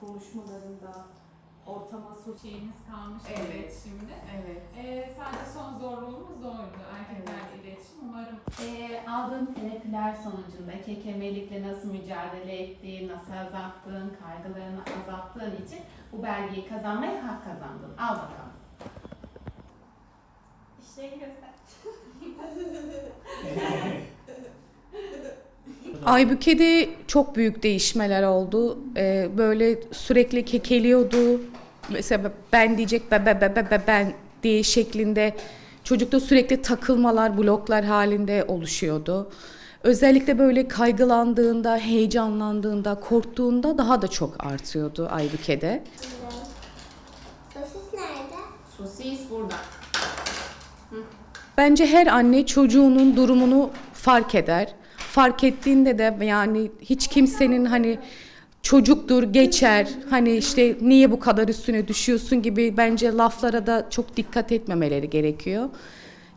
konuşmalarında, ortama sosyal şeyimiz kalmış Evet. iletişimde. Evet. Ee, sadece son zorluğumuz oydu. Erkeklerle iletişim. Umarım Ee, aldığın terapiler sonucunda kekemelikle nasıl mücadele ettiğin, nasıl azalttığın, kaygılarını azalttığın için bu belgeyi kazanmaya hak kazandın. Al bakalım. şey göster. Aybüke'de çok büyük değişmeler oldu. Ee, böyle sürekli kekeliyordu. Mesela ben diyecek be be be be be ben diye şeklinde çocukta sürekli takılmalar, bloklar halinde oluşuyordu. Özellikle böyle kaygılandığında, heyecanlandığında, korktuğunda daha da çok artıyordu Aybüke'de. Sosis nerede? Sosis burada. Bence her anne çocuğunun durumunu fark eder. Fark ettiğinde de yani hiç kimsenin hani çocuktur geçer hani işte niye bu kadar üstüne düşüyorsun gibi bence laflara da çok dikkat etmemeleri gerekiyor.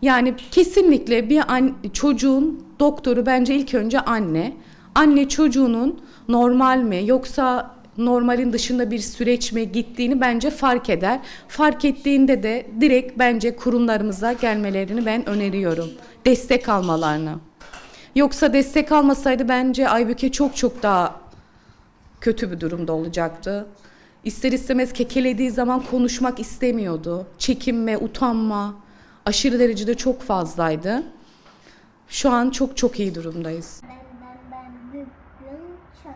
Yani kesinlikle bir an, çocuğun doktoru bence ilk önce anne. Anne çocuğunun normal mi yoksa normalin dışında bir süreç mi gittiğini bence fark eder. Fark ettiğinde de direkt bence kurumlarımıza gelmelerini ben öneriyorum. Destek almalarını. Yoksa destek almasaydı bence Aybüke çok çok daha kötü bir durumda olacaktı. İster istemez kekelediği zaman konuşmak istemiyordu. Çekinme, utanma aşırı derecede çok fazlaydı. Şu an çok çok iyi durumdayız. Ben ben ben bugün çok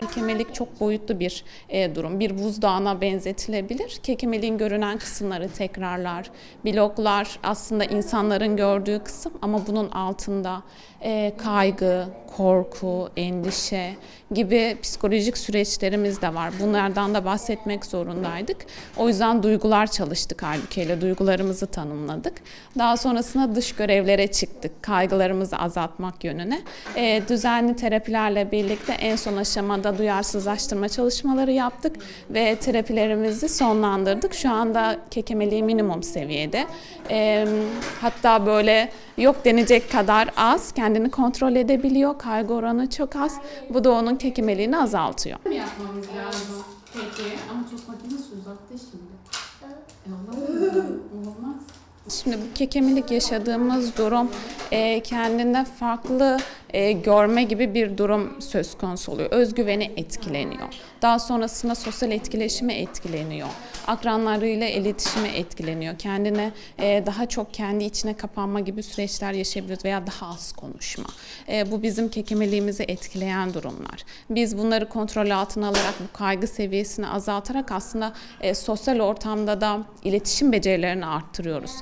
Kekemelik çok boyutlu bir e, durum. Bir buzdağına benzetilebilir. Kekemeliğin görünen kısımları tekrarlar, bloklar aslında insanların gördüğü kısım ama bunun altında e, kaygı, korku, endişe gibi psikolojik süreçlerimiz de var. Bunlardan da bahsetmek zorundaydık. O yüzden duygular çalıştık halbuki ile duygularımızı tanımladık. Daha sonrasında dış görevlere çıktık. Kaygılarımızı azaltmak yönüne. E, düzenli terapilerle birlikte en son aşamada duyarsızlaştırma çalışmaları yaptık ve terapilerimizi sonlandırdık. Şu anda kekemeliği minimum seviyede. E, hatta böyle yok denecek kadar az. Kendini kontrol edebiliyor. Kaygı oranı çok az. Bu da onun kekemeliğini azaltıyor. mi yapmamız lazım? Peki ama çok makinesi uzattı şimdi. E olmaz. Olmaz. Şimdi bu kekemelik yaşadığımız durum e, kendinde farklı e, görme gibi bir durum söz konusu oluyor. Özgüveni etkileniyor. Daha sonrasında sosyal etkileşimi etkileniyor. Akranlarıyla iletişimi etkileniyor. Kendine e, daha çok kendi içine kapanma gibi süreçler yaşayabiliriz veya daha az konuşma. E, bu bizim kekemeliğimizi etkileyen durumlar. Biz bunları kontrol altına alarak bu kaygı seviyesini azaltarak aslında e, sosyal ortamda da iletişim becerilerini arttırıyoruz.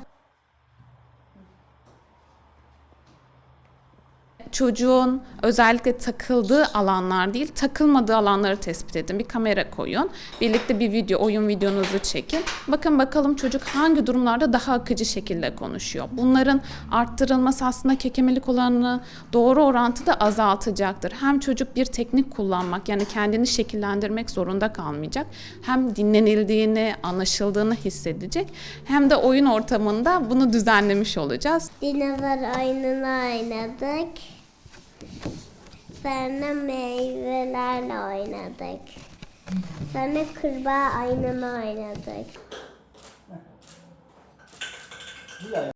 Çocuğun özellikle takıldığı alanlar değil, takılmadığı alanları tespit edin. Bir kamera koyun. Birlikte bir video, oyun videonuzu çekin. Bakın bakalım çocuk hangi durumlarda daha akıcı şekilde konuşuyor. Bunların arttırılması aslında kekemelik olanını doğru orantıda azaltacaktır. Hem çocuk bir teknik kullanmak yani kendini şekillendirmek zorunda kalmayacak. Hem dinlenildiğini, anlaşıldığını hissedecek. Hem de oyun ortamında bunu düzenlemiş olacağız. dinozor oyununu oynadık. Sonra meyvelerle oynadık. Sonra kurbağa oyununu oynadık.